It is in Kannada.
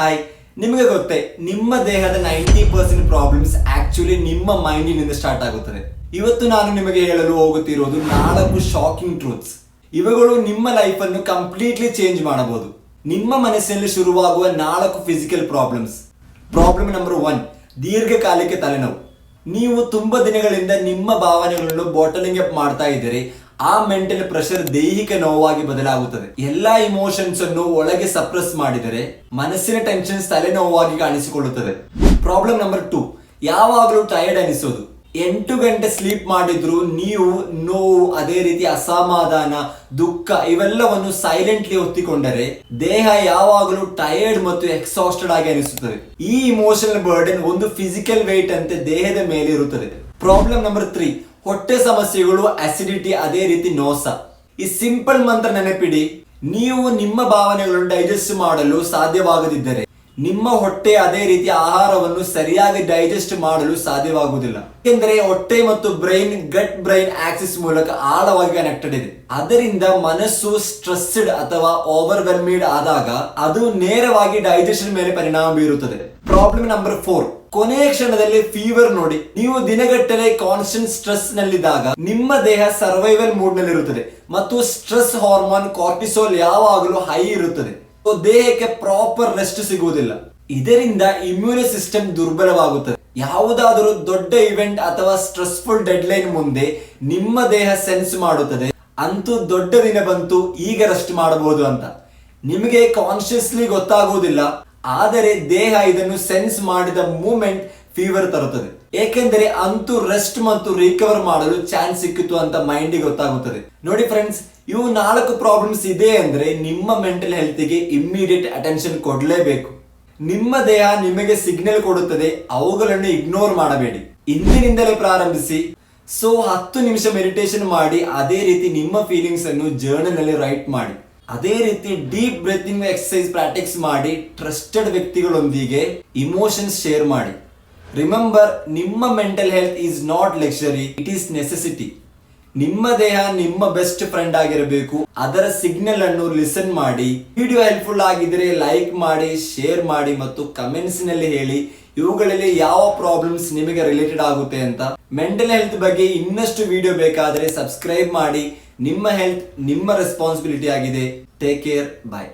ಹಾಯ್ ನಿಮಗೆ ಗೊತ್ತೇ, ನಿಮ್ಮ ದೇಹದ ನೈಂಟಿ ಪರ್ಸೆಂಟ್ ಪ್ರಾಬ್ಲಮ್ಸ್ ಆಕ್ಚುಲಿ ನಿಮ್ಮ ಮೈಂಡಿನಿಂದ ಸ್ಟಾರ್ಟ್ ಆಗುತ್ತದೆ. ಇವತ್ತು ನಾನು ನಿಮಗೆ ಹೇಳಲು ಹೋಗುತ್ತಿರೋದು ನಾಲ್ಕು ಶಾಕಿಂಗ್ ಟ್ರೂತ್ಸ್ ಇವುಗಳು ನಿಮ್ಮ ಲೈಫ್ ಅನ್ನು ಕಂಪ್ಲೀಟ್ಲಿ ಚೇಂಜ್ ಮಾಡಬಹುದು. ನಿಮ್ಮ ಮನಸ್ಸಿನಲ್ಲಿ ಶುರುವಾಗುವ ನಾಲ್ಕು physical problems problem number one ದೀರ್ಘಕಾಲಕ್ಕೆ ತಲೆನೋವು. ನೀವು ತುಂಬಾ ದಿನಗಳಿಂದ ನಿಮ್ಮ ಭಾವನೆಗಳನ್ನು ಬಾಟಲಿಂಗ್ ಅಪ್ ಮಾಡ್ತಾ ಇದ್ದೀರಿ. ಆ ಮೆಂಟಲ್ ಪ್ರೆಷರ್ ದೈಹಿಕ ನೋವಾಗಿ ಬದಲಾಗುತ್ತದೆ. ಎಲ್ಲಾ ಇಮೋಷನ್ಸ್ ಅನ್ನು ಒಳಗೆ ಸಪ್ರೆಸ್ ಮಾಡಿದರೆ ಮನಸ್ಸಿನ ಟೆನ್ಷನ್ಸ್ ತಲೆನೋವಾಗಿ ಕಾಣಿಸಿಕೊಳ್ಳುತ್ತದೆ. ಪ್ರಾಬ್ಲಮ್ ನಂಬರ್ ಟೂ ಯಾವಾಗಲೂ ಟಯರ್ಡ್ ಅನಿಸೋದು. ಎಂಟು ಗಂಟೆ ಸ್ಲೀಪ್ ಮಾಡಿದ್ರು ನೀವು ನೋವು, ಅದೇ ರೀತಿ ಅಸಮಾಧಾನ, ದುಃಖ ಇವೆಲ್ಲವನ್ನು ಸೈಲೆಂಟ್ಲಿ ಹೊತ್ತಿಕೊಂಡರೆ ದೇಹ ಯಾವಾಗಲೂ ಟಯರ್ಡ್ ಮತ್ತು ಎಕ್ಸಾಸ್ಟೆಡ್ ಆಗಿ ಅನಿಸುತ್ತದೆ. ಈ ಇಮೋಷನಲ್ ಬರ್ಡನ್ ಒಂದು ಫಿಸಿಕಲ್ ವೆಯ್ಟ್ ಅಂತೆ ದೇಹದ ಮೇಲೆ ಇರುತ್ತದೆ. ಪ್ರಾಬ್ಲಮ್ ನಂಬರ್ ತ್ರೀ ಹೊಟ್ಟೆ ಸಮಸ್ಯೆಗಳು ಅಸಿಡಿಟಿ ಅದೇ ರೀತಿ ನೋಸ. ಈ ಸಿಂಪಲ್ ಮಂತ್ರ ನೆನಪಿಡಿ. ನೀವು ನಿಮ್ಮ ಭಾವನೆಗಳನ್ನು ಡೈಜೆಸ್ಟ್ ಮಾಡಲು ಸಾಧ್ಯವಾಗದಿದ್ದರೆ, ನಿಮ್ಮ ಹೊಟ್ಟೆ ಅದೇ ರೀತಿ ಆಹಾರವನ್ನು ಸರಿಯಾಗಿ ಡೈಜೆಸ್ಟ್ ಮಾಡಲು ಸಾಧ್ಯವಾಗುವುದಿಲ್ಲ. ಏಕೆಂದರೆ ಹೊಟ್ಟೆ ಮತ್ತು ಬ್ರೈನ್ ಗಟ್ ಬ್ರೈನ್ ಆಕ್ಸಿಸ್ ಮೂಲಕ ಆಳವಾಗಿ ಕನೆಕ್ಟೆಡ್ ಇದೆ. ಅದರಿಂದ ಮನಸ್ಸು ಸ್ಟ್ರೆಸ್ಡ್ ಅಥವಾ ಓವರ್ವೆಲ್ಮಿಡ್ ಆದಾಗ ಅದು ನೇರವಾಗಿ ಡೈಜೆಷನ್ ಮೇಲೆ ಪರಿಣಾಮ ಬೀರುತ್ತದೆ. ಪ್ರಾಬ್ಲಮ್ ನಂಬರ್ ಫೋರ್ ಕೊನೆಯ ಕ್ಷಣದಲ್ಲಿ ಫೀವರ್ ನೋಡಿ. ನೀವು ದಿನಗಟ್ಟಲೆ ಕಾನ್ಸ್ಟೆಂಟ್ ಸ್ಟ್ರೆಸ್ ನಲ್ಲಿದ್ದಾಗ ನಿಮ್ಮ ದೇಹ ಸರ್ವೈವಲ್ ಮೂಡ್ ನಲ್ಲಿರುತ್ತದೆ. ಮತ್ತು ಸ್ಟ್ರೆಸ್ ಹಾರ್ಮೋನ್ ಕಾರ್ಟಿಸೋಲ್ ಯಾವಾಗಲೂ ಹೈ ಇರುತ್ತದೆ. ದೇಹಕ್ಕೆ ಪ್ರಾಪರ್ ರೆಸ್ಟ್ ಸಿಗುವುದಿಲ್ಲ. ಇದರಿಂದ ಇಮ್ಯೂನ್ ಸಿಸ್ಟಮ್ ದುರ್ಬಲವಾಗುತ್ತದೆ. ಯಾವುದಾದರೂ ದೊಡ್ಡ ಇವೆಂಟ್ ಅಥವಾ ಸ್ಟ್ರೆಸ್ಫುಲ್ ಡೆಡ್ಲೈನ್ ಮುಂದೆ ನಿಮ್ಮ ದೇಹ ಸೆನ್ಸ್ ಮಾಡುತ್ತದೆ. ಅಂತೂ ದೊಡ್ಡ ದಿನ ಬಂತು, ಈಗ ರೆಸ್ಟ್ ಮಾಡಬಹುದು ಅಂತ. ನಿಮಗೆ ಕಾನ್ಶಿಯಸ್ಲಿ ಗೊತ್ತಾಗುವುದಿಲ್ಲ. ಆದರೆ ದೇಹ ಇದನ್ನು ಸೆನ್ಸ್ ಮಾಡಿದ ಮೂಮೆಂಟ್ ಫೀವರ್ ತರುತ್ತದೆ. ಏಕೆಂದರೆ ಅಂತೂ ರೆಸ್ಟ್ ಮತ್ತು ರಿಕವರ್ ಮಾಡಲು ಚಾನ್ಸ್ ಸಿಕ್ಕಿತು ಅಂತ ಮೈಂಡ್ ಗೊತ್ತಾಗುತ್ತದೆ. ನೋಡಿ ಫ್ರೆಂಡ್ಸ್ ಇವು ನಾಲ್ಕು ಪ್ರಾಬ್ಲಮ್ಸ್ ಇದೆ ಅಂದ್ರೆ ನಿಮ್ಮ ಮೆಂಟಲ್ ಹೆಲ್ತ್ಗೆ ಇಮ್ಮಿಡಿಯೇಟ್ ಅಟೆನ್ಷನ್ ಕೊಡಲೇಬೇಕು. ನಿಮ್ಮ ದೇಹ ನಿಮಗೆ ಸಿಗ್ನಲ್ ಕೊಡುತ್ತದೆ, ಅವುಗಳನ್ನು ಇಗ್ನೋರ್ ಮಾಡಬೇಡಿ. ಇಂದಿನಿಂದಲೇ ಪ್ರಾರಂಭಿಸಿ. ಸೊ ಹತ್ತು ನಿಮಿಷ ಮೆಡಿಟೇಷನ್ ಮಾಡಿ, ಅದೇ ರೀತಿ ನಿಮ್ಮ ಫೀಲಿಂಗ್ಸ್ ಅನ್ನು ಜರ್ನಲ್ ಅಲ್ಲಿ ರೈಟ್ ಮಾಡಿ. ಅದೇ ರೀತಿ ಡೀಪ್ ಬ್ರೀತಿಂಗ್ ಎಕ್ಸಸೈಸ್ ಪ್ರಾಕ್ಟೀಸ್ ಮಾಡಿ ಟ್ರಸ್ಟೆಡ್ ವ್ಯಕ್ತಿಗಳೊಂದಿಗೆ ಇಮೋಷನ್ಸ್ ಶೇರ್ ಮಾಡಿ. ರಿಮೆಂಬರ್ ನಿಮ್ಮ mental health is not luxury it is necessity ನಿಮ್ಮ ದೇಹ ನಿಮ್ಮ ಬೆಸ್ಟ್ ಫ್ರೆಂಡ್ ಆಗಿರಬೇಕು. ಅದರ ಸಿಗ್ನಲ್ ಅನ್ನು ಲಿಸನ್ ಮಾಡಿ. ವಿಡಿಯೋ ಹೆಲ್ಪ್ಫುಲ್ ಆಗಿದ್ರೆ ಲೈಕ್ ಮಾಡಿ ಶೇರ್ ಮಾಡಿ ಮತ್ತು ಕಮೆಂಟ್ಸ್ನಲ್ಲಿ ಹೇಳಿ. ಇವುಗಳಲ್ಲಿ ಯಾವ ಪ್ರಾಬ್ಲಮ್ಸ್ ನಿಮಗೆ ರಿಲೇಟೆಡ್ ಆಗುತ್ತೆ ಅಂತ. ಮೆಂಟಲ್ ಹೆಲ್ತ್ ಬಗ್ಗೆ ಇನ್ನಷ್ಟು ವಿಡಿಯೋ ಬೇಕಾದರೆ ಸಬ್ಸ್ಕ್ರೈಬ್ ಮಾಡಿ. ನಿಮ್ಮ ಹೆಲ್ತ್ ನಿಮ್ಮ ರೆಸ್ಪಾನ್ಸಿಬಿಲಿಟಿ ಆಗಿದೆ. Take care bye